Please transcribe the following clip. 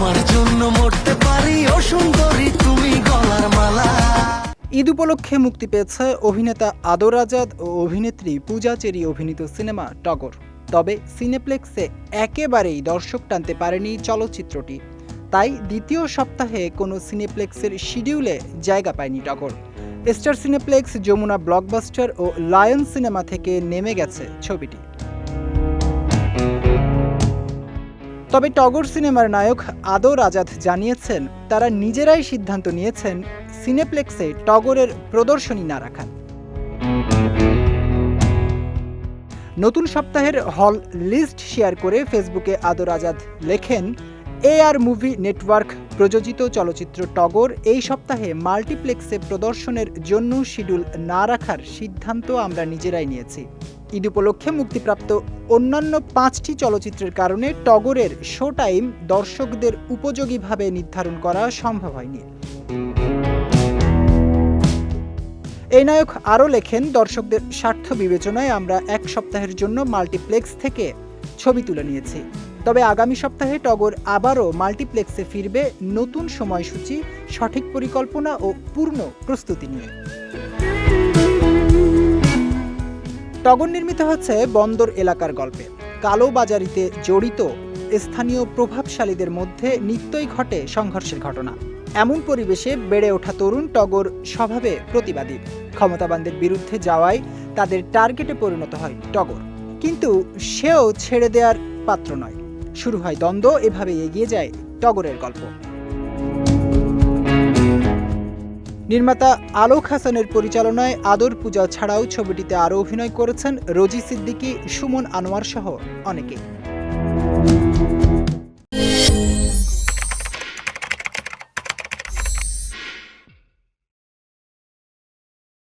তোমার জন্য মরতে পারি, ও সুন্দরী তুমি গলার মালা। ঈদ উপলক্ষে মুক্তি পেয়েছে অভিনেতা আদর আজাদ ও অভিনেত্রী পূজা চেরি অভিনীত সিনেমা টগর। তবে সিনেপ্লেক্সে একেবারেই দর্শক টানতে পারেনি চলচ্চিত্রটি। তাই দ্বিতীয় সপ্তাহে কোনো সিনেপ্লেক্সের শিডিউলে জায়গা পায়নি Togor. Star Cineplex, Jamuna Blockbuster ও লায়ন সিনেমা থেকে নেমে গেছে ছবিটি। তবে টগর সিনেমার নায়ক আদর আজাদ জানিয়েছেন, তারা নিজেরাই সিদ্ধান্ত নিয়েছেন সিনেপ্লেক্সে টগরের প্রদর্শনী না রাখার। নতুন সপ্তাহের হল লিস্ট শেয়ার করে ফেসবুকে আদর আজাদ লেখেন, এ আর মুভি নেটওয়ার্ক প্রযোজিত চলচ্চিত্র টগর এই সপ্তাহে মাল্টিপ্লেক্সে প্রদর্শনের জন্য শিডিউল না রাখার সিদ্ধান্ত আমরা নিজেরাই নিয়েছি। ঈদ উপলক্ষে মুক্তিপ্রাপ্ত অন্যান্য পাঁচটি চলচ্চিত্রের কারণে টগরের শো টাইম দর্শকদের উপযোগীভাবে নির্ধারণ করা সম্ভব হয়নি। এই নায়ক আরও লেখেন, দর্শকদের স্বার্থ বিবেচনায় আমরা এক সপ্তাহের জন্য মাল্টিপ্লেক্স থেকে ছবি তুলে নিয়েছি। তবে আগামী সপ্তাহে টগর আবারও মাল্টিপ্লেক্সে ফিরবে নতুন সময়সূচি, সঠিক পরিকল্পনা ও পূর্ণ প্রস্তুতি নিয়ে। টগর নির্মিত হচ্ছে বন্দর এলাকার গল্পে। কালোবাজারিতে জড়িত স্থানীয় প্রভাবশালীদের মধ্যে নিত্যই ঘটে সংঘর্ষের ঘটনা। এমন পরিবেশে বেড়ে ওঠা তরুণ টগর স্বভাবে প্রতিবাদী। ক্ষমতাবানদের বিরুদ্ধে যাওয়ায় তাদের টার্গেটে পরিণত হয় টগর। কিন্তু সেও ছেড়ে দেওয়ার পাত্র নয়। শুরু হয় দ্বন্দ্ব এভাবে এগিয়ে যায় টগরের গল্প। নির্মাতা আলোক হাসানের পরিচালনায় আদর পূজা ছাড়াও ছবিটিতে আরও অভিনয় করেছেন রোজি সিদ্দিকী, সুমন আনোয়ার সহ অনেকে।